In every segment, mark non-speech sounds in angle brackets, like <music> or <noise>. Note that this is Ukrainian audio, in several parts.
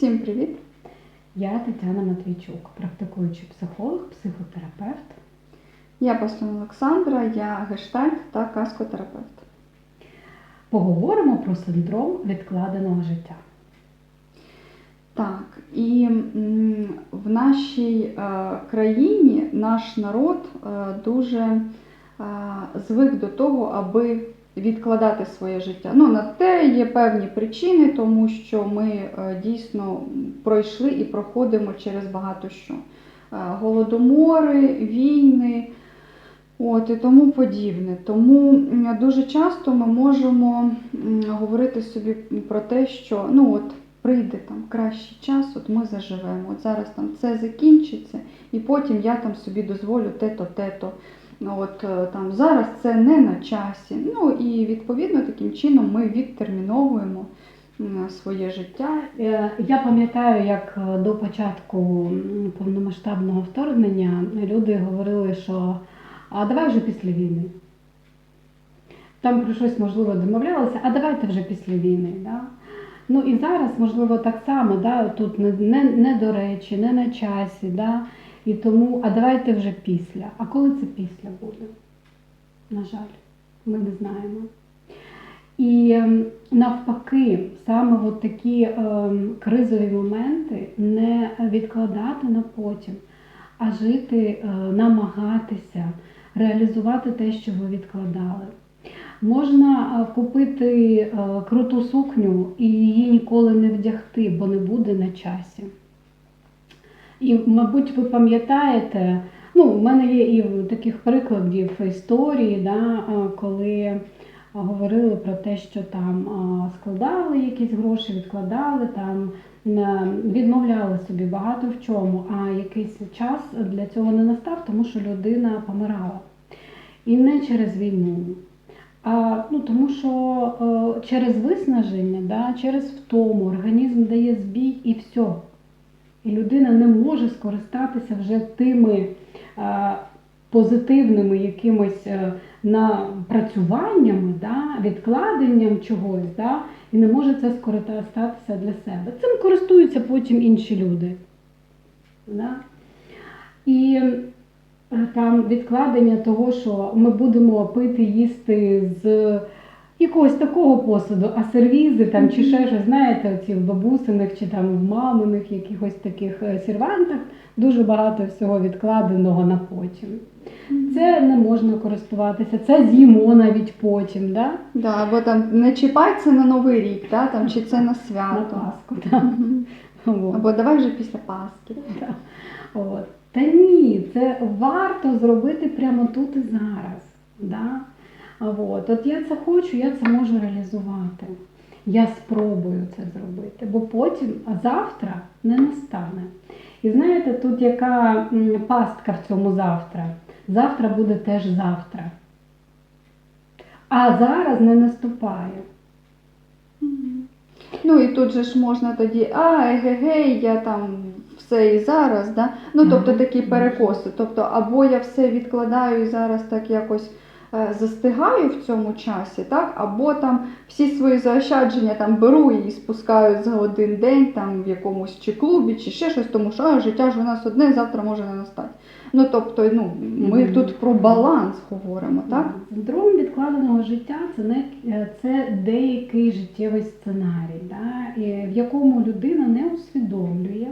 Всім привіт! Я Тетяна Матвійчук, практикуючий психолог, психотерапевт. Я Бастун Олександра, я гештальт та каскотерапевт. Поговоримо про синдром відкладеного життя. Так, і в нашій е, країні наш народ е, дуже е, звик до того, аби відкладати своє життя. Ну, на те є певні причини, тому що ми е, дійсно пройшли і проходимо через багато що. Е, Голодомори, війни. От і тому подібне. Тому дуже часто ми можемо говорити собі про те, що ну от прийде там кращий час, от ми заживемо. От зараз там це закінчиться, і потім я там собі дозволю те-то, те-то. Ну, От е, там зараз це не на часі. Ну і відповідно таким чином ми відтерміновуємо своє життя. Е, Я пам'ятаю, як е, до початку повномасштабного вторгнення люди говорили, що а давай вже після війни. Там про щось можливо домовлялися, а давайте вже після війни. Да? Ну і зараз, можливо, так само, да, тут не, не, не до речі, не на часі. Да? І тому, а давайте вже після. А коли це після буде? На жаль, ми не знаємо. І ем, навпаки, саме от такі ем, кризові моменти не відкладати на потім, а жити, е, намагатися реалізувати те, що ви відкладали. Можна е, купити е, круту сукню і її ніколи не вдягти, бо не буде на часі. І, мабуть, ви пам'ятаєте, ну, в мене є і таких прикладів історії, да, коли говорили про те, що там складали якісь гроші, відкладали, там відмовляли собі багато в чому, а якийсь час для цього не настав, тому що людина помирала. І не через війну. А ну, тому що е, через виснаження, да, через втому організм дає збій і все. І людина не може скористатися вже тими е, позитивними якимось е, напрацюваннями, да, відкладенням чогось, да, і не може це скористатися для себе. Цим користуються потім інші люди. Да. І е, там відкладення того, що ми будемо пити, їсти з якогось такого посуду, а сервізи там чи ще щось, знаєте, оці в бабусиних чи там в маминих якихось таких е, сервантах дуже багато всього відкладеного на потім. Це не можна користуватися, це з'їмо навіть потім, да? Да, або там не чіпай це на Новий рік, да, там, чи це на на. Пасху. Да. Мгм. Або давай вже після Пасхи. Да. От. Та ні, це варто зробити прямо тут і зараз. Да? От. От я це хочу, я це можу реалізувати. Я спробую це зробити, бо потім, а завтра не настане. І знаєте, тут яка пастка в цьому завтра? Завтра буде теж завтра. А зараз не наступає. Ну і тут же ж можна тоді, а, егегей, я там все і зараз, да? Ну, тобто такі перекоси. Тобто, або я все відкладаю і зараз так якось застигаю в цьому часі, так? або там всі свої заощадження там беру і спускаю за один день там в якомусь чи клубі, чи ще щось, тому що а, життя ж у нас одне, завтра може не настати. Ну, тобто, ну, ми Мгм. тут про баланс говоримо, так? Синдром відкладеного життя це не це деякий життєвий сценарій, да, в якому людина не усвідомлює,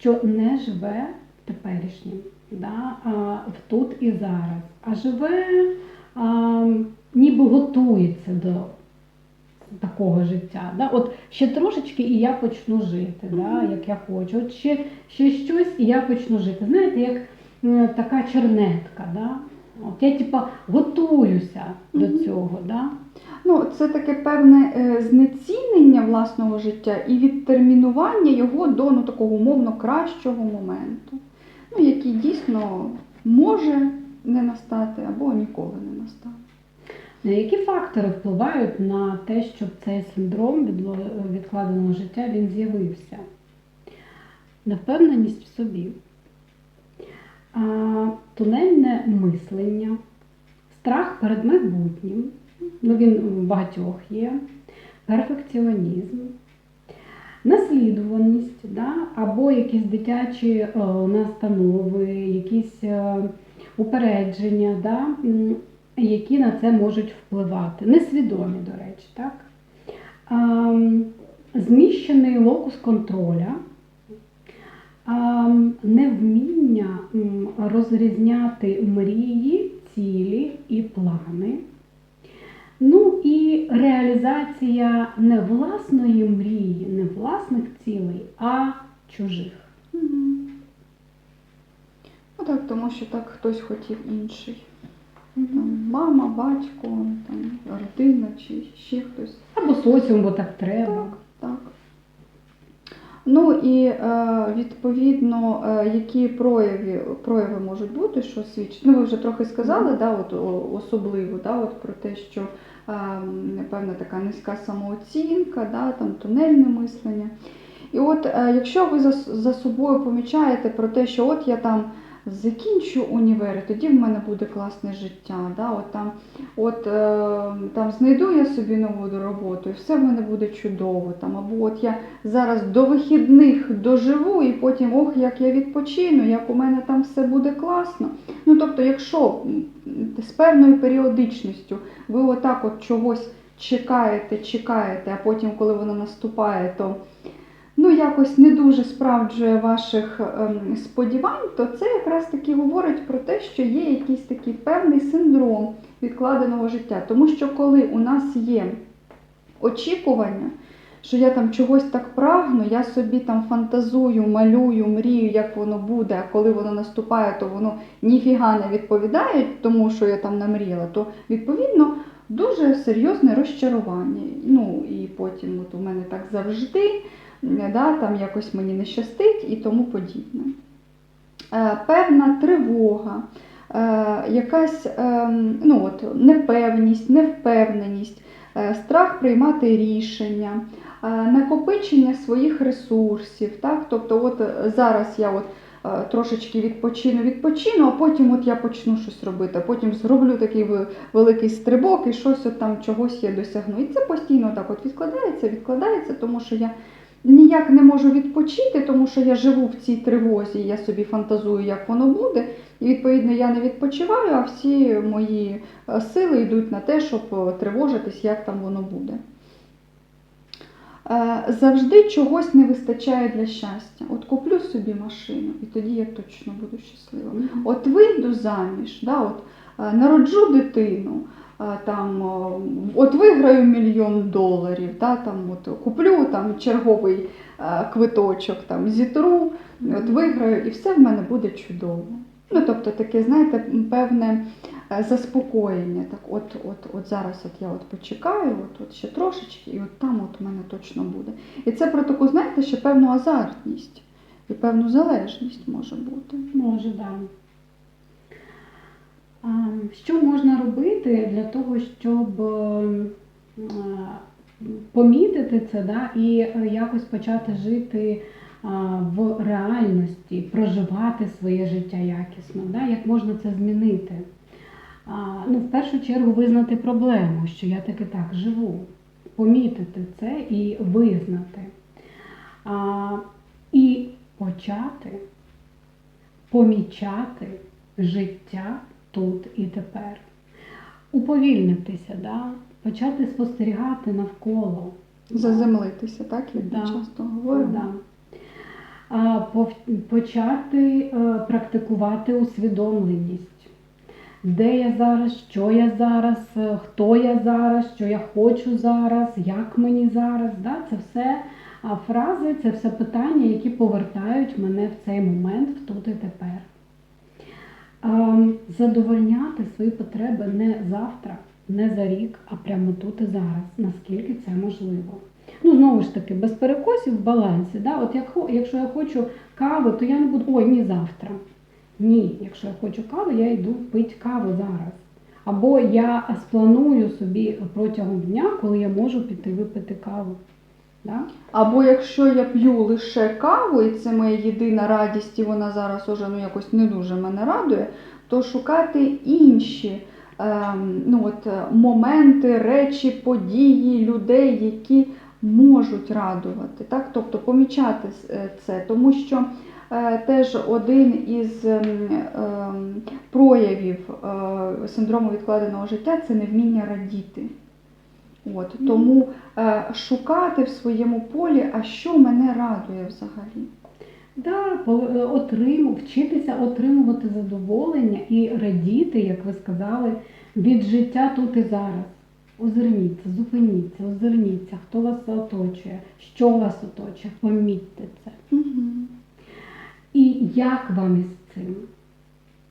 що не живе теперішнім, да, а, в тут і зараз, а живе, а, ніби готується до такого життя. Да? От ще трошечки і я почну жити, да, як я хочу. От ще, ще щось і я почну жити. Знаєте, як така чернетка. Да? От я типа готуюся до цього. Да? Ну, це таке певне е, знецінення власного життя і відтермінування його до ну, такого умовно кращого моменту, ну, який дійсно може не настати або ніколи не настане. На які фактори впливають на те, щоб цей синдром відкладеного життя він з'явився? Невпевненість в собі, тунельне мислення, страх перед майбутнім, ну він у багатьох є, перфекціонізм, наслідуваність, да? або якісь дитячі е, настанови, якісь е, упередження, да? які на це можуть впливати. Несвідомі, до речі, так? Зміщений локус контроля, невміння розрізняти мрії, цілі і плани. Ну і реалізація не власної мрії, не власних цілей, а чужих. Ну так, тому що так хтось хотів інший. Там, мама, батько, там, родина чи ще хтось. Або соціум, бо так треба. Так, так. Ну і е, відповідно, е, які прояви, прояви можуть бути, що свідчать. Ну, ви вже трохи сказали, да, от, особливо да, от про те, що е, певна така низька самооцінка, да, там, тунельне мислення. І от якщо ви за, за собою помічаєте про те, що от я там закінчу універ, тоді в мене буде класне життя. Да, от там, от, е, там знайду я собі нову роботу, і все в мене буде чудово. Там, або от я зараз до вихідних доживу, і потім ох, як я відпочину, як у мене там все буде класно. Ну тобто, якщо з певною періодичністю ви отак от чогось чекаєте, чекаєте, а потім, коли воно наступає, то ну, якось не дуже справджує ваших ем, сподівань, то це якраз таки говорить про те, що є якийсь такий певний синдром відкладеного життя. Тому що коли у нас є очікування, що я там чогось так прагну, я собі там фантазую, малюю, мрію, як воно буде, а коли воно наступає, то воно ніфіга не відповідає тому, що я там намріяла, то відповідно дуже серйозне розчарування. Ну і потім от у мене так завжди, да, там якось мені не щастить і тому подібне. Е, Певна тривога, е, якась е, ну, от, непевність, невпевненість, е, страх приймати рішення, накопичення своїх ресурсів. Так? Тобто, от зараз я от, трошечки відпочину, відпочину, а потім от я почну щось робити, потім зроблю такий великий стрибок і щось от там чогось я досягну. І це постійно так от відкладається, відкладається, тому що я ніяк не можу відпочити, тому що я живу в цій тривозі, я собі фантазую, як воно буде. І відповідно я не відпочиваю, а всі мої е, сили йдуть на те, щоб е, тривожитись, як там воно буде. Е, Завжди чогось не вистачає для щастя. От куплю собі машину, і тоді я точно буду щаслива. От вийду заміж, да, от, народжу дитину, там, е, от виграю мільйон доларів, да, там, от, куплю там, черговий е, квиточок, там, зітру, от виграю, і все в мене буде чудово. Ну, тобто таке, знаєте, певне е, заспокоєння. Так, от, от, от зараз от я от почекаю, от, от ще трошечки, і от там от у мене точно буде. І це про таку, знаєте, ще певну азартність і певну залежність може бути. Може, да. Що можна робити для того, щоб е, е, помітити це да, і е, якось почати жити в реальності, проживати своє життя якісно? Да? Як можна це змінити? Ну, в першу чергу визнати проблему, що я таки так живу, помітити це і визнати. І почати помічати життя тут і тепер. Уповільнитися, да? почати спостерігати навколо. Заземлитися, так, як ми Да. часто говоримо. Да. А, Почати е, практикувати усвідомленість. Де я зараз, що я зараз, е, хто я зараз, що я хочу зараз, як мені зараз. Да? Це все фрази, це все питання, які повертають мене в цей момент, в тут і тепер. Ем, Задовольняти свої потреби не завтра, не за рік, а прямо тут і зараз, наскільки це можливо. Ну, знову ж таки, без перекосів в балансі. Да? От як, якщо я хочу кави, то я не буду, ой, ні, завтра. Ні, якщо я хочу кави, я йду пити каву зараз. Або я спланую собі протягом дня, коли я можу піти випити каву. Да? Або якщо я п'ю лише каву, і це моя єдина радість, і вона зараз уже ну, якось не дуже мене радує, то шукати інші ем, ну, от, е, моменти, речі, події, людей, які можуть радувати. Так? Тобто помічати е, це, тому що е, теж один із ем, проявів е, синдрому відкладеного життя це невміння радіти. От, тому е, шукати в своєму полі, а що мене радує взагалі. Да, отрим, вчитися отримувати задоволення і радіти, як ви сказали, від життя тут і зараз. Озирніться, зупиніться, озирніться, хто вас оточує, що вас оточує, помітьте це. І як вам із цим?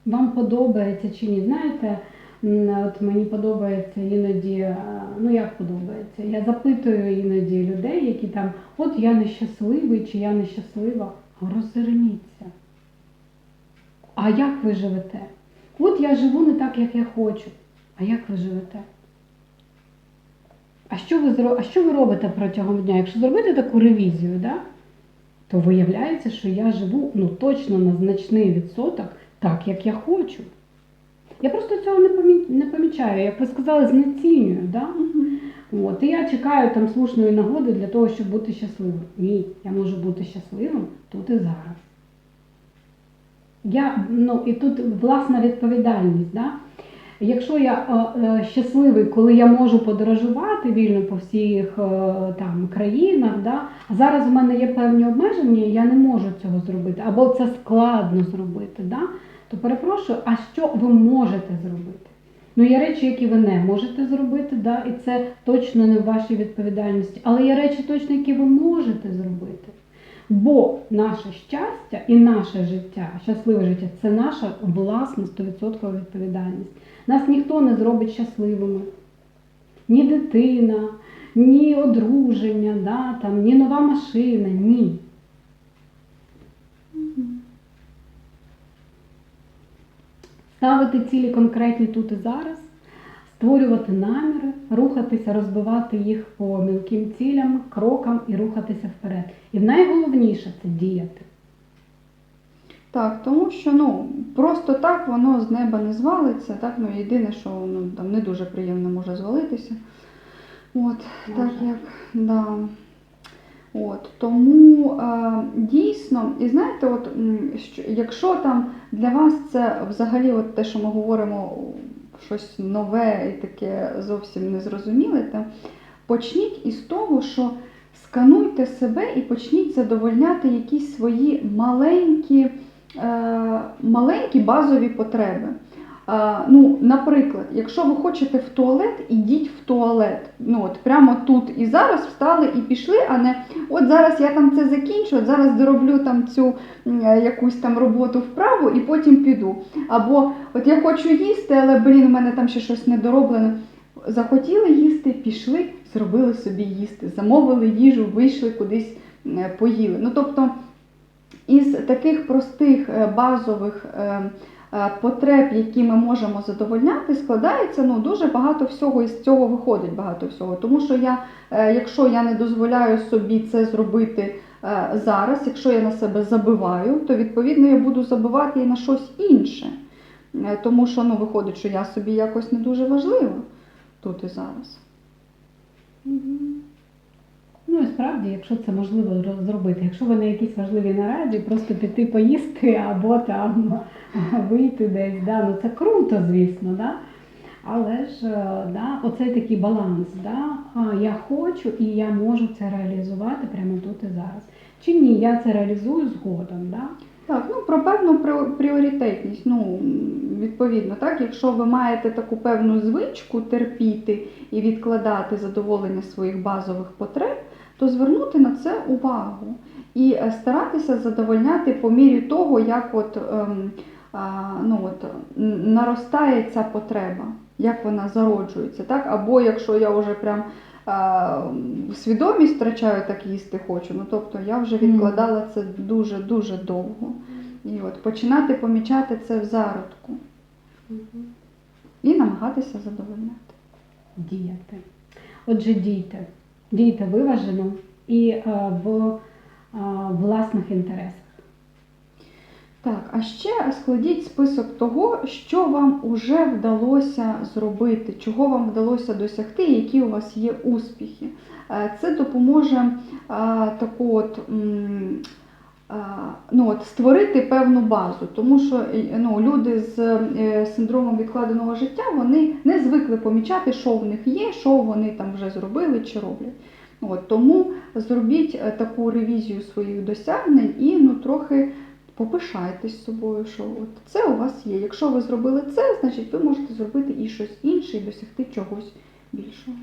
Вам подобається чи ні? Знаєте, от мені подобається іноді, е, ну як подобається, я запитую іноді людей, які там, от я нещасливий чи я нещаслива. Роззирніться. А як ви живете? От я живу не так, як я хочу. А як ви живете? А що ви, а що ви робите протягом дня? Якщо зробити таку ревізію, да? то виявляється, що я живу ну, точно на значний відсоток так, як я хочу. Я просто цього не, помі... не помічаю, як ви сказали, знецінюю. Да? От, і я чекаю там слушної нагоди для того, щоб бути щасливим. Ні, я можу бути щасливим тут і зараз. Я, ну, і тут власна відповідальність. Да? Якщо я е, е, щасливий, коли я можу подорожувати вільно по всіх е, там, країнах, да? а зараз у мене є певні обмеження, я не можу цього зробити, або це складно зробити, да? То перепрошую, а що ви можете зробити? Ну, є речі, які ви не можете зробити, да? і це точно не в вашій відповідальності, але є речі точно, які ви можете зробити. Бо наше щастя і наше життя, щасливе життя це наша власна 100% відповідальність. Нас ніхто не зробить щасливими. Ні дитина, ні одруження, да, там, ні нова машина, ні. Ставити цілі конкретні тут і зараз, створювати наміри, рухатися, розбивати їх по мілким цілям, крокам і рухатися вперед. І найголовніше це діяти. Так, тому що ну, просто так воно з неба не звалиться. Так? Ну, єдине, що ну, там не дуже приємно може звалитися. От, так як, да. От, тому е, дійсно, і знаєте, от, що, якщо там для вас це взагалі от те, що ми говоримо, щось нове і таке зовсім незрозуміле, то почніть із того, що скануйте себе і почніть задовольняти якісь свої маленькі, е, маленькі базові потреби. Е, ну, наприклад, якщо ви хочете в туалет, ідіть в туалет. Ну, от прямо тут і зараз встали і пішли, а не от зараз я там це закінчу, от зараз дороблю там цю е, якусь там роботу вправо і потім піду. Або от я хочу їсти, але блін, у мене там ще щось недороблене. Захотіли їсти, пішли, зробили собі їсти, замовили їжу, вийшли кудись е, поїли. Ну тобто із таких простих базових е, е, потреб, які ми можемо задовольняти, складається ну, дуже багато всього, і з цього виходить багато всього. Тому що я, е, якщо я не дозволяю собі це зробити е, зараз, якщо я на себе забиваю, то відповідно я буду забивати і на щось інше. Е, Тому що ну, виходить, що я собі якось не дуже важлива тут і зараз. Ну і справді, якщо це можливо зробити, якщо ви на якійсь важливій нараді, просто піти поїсти <laughs> або там <laughs> вийти десь, да, ну це круто, звісно, да? але ж е, да, оцей такий баланс, да? я хочу і я можу це реалізувати прямо тут і зараз. Чи ні, я це реалізую згодом. Да? Так, ну про певну пріоритетність. Ну, відповідно, так, якщо ви маєте таку певну звичку терпіти і відкладати задоволення своїх базових потреб, то звернути на це увагу і е, старатися задовольняти по мірі того, як от, ем, ну, от, наростає ця потреба, як вона зароджується. Так? Або якщо я вже прям свідомість втрачаю, так їсти хочу. Ну, тобто я вже відкладала це дуже-дуже довго. І от починати помічати це в зародку і намагатися задовольняти. Діяти. Отже, дійте. Дійте виважено і е, в е, власних інтересах. Так, а ще складіть список того, що вам уже вдалося зробити, чого вам вдалося досягти, які у вас є успіхи. Е, Це допоможе таку от, ну, от, створити певну базу, тому що ну, люди з е, синдромом відкладеного життя вони не звикли помічати, що в них є, що вони там вже зробили чи роблять. От, тому зробіть е, таку ревізію своїх досягнень і ну, трохи попишайтесь собою, що от це у вас є. Якщо ви зробили це, значить ви можете зробити і щось інше, і досягти чогось більшого.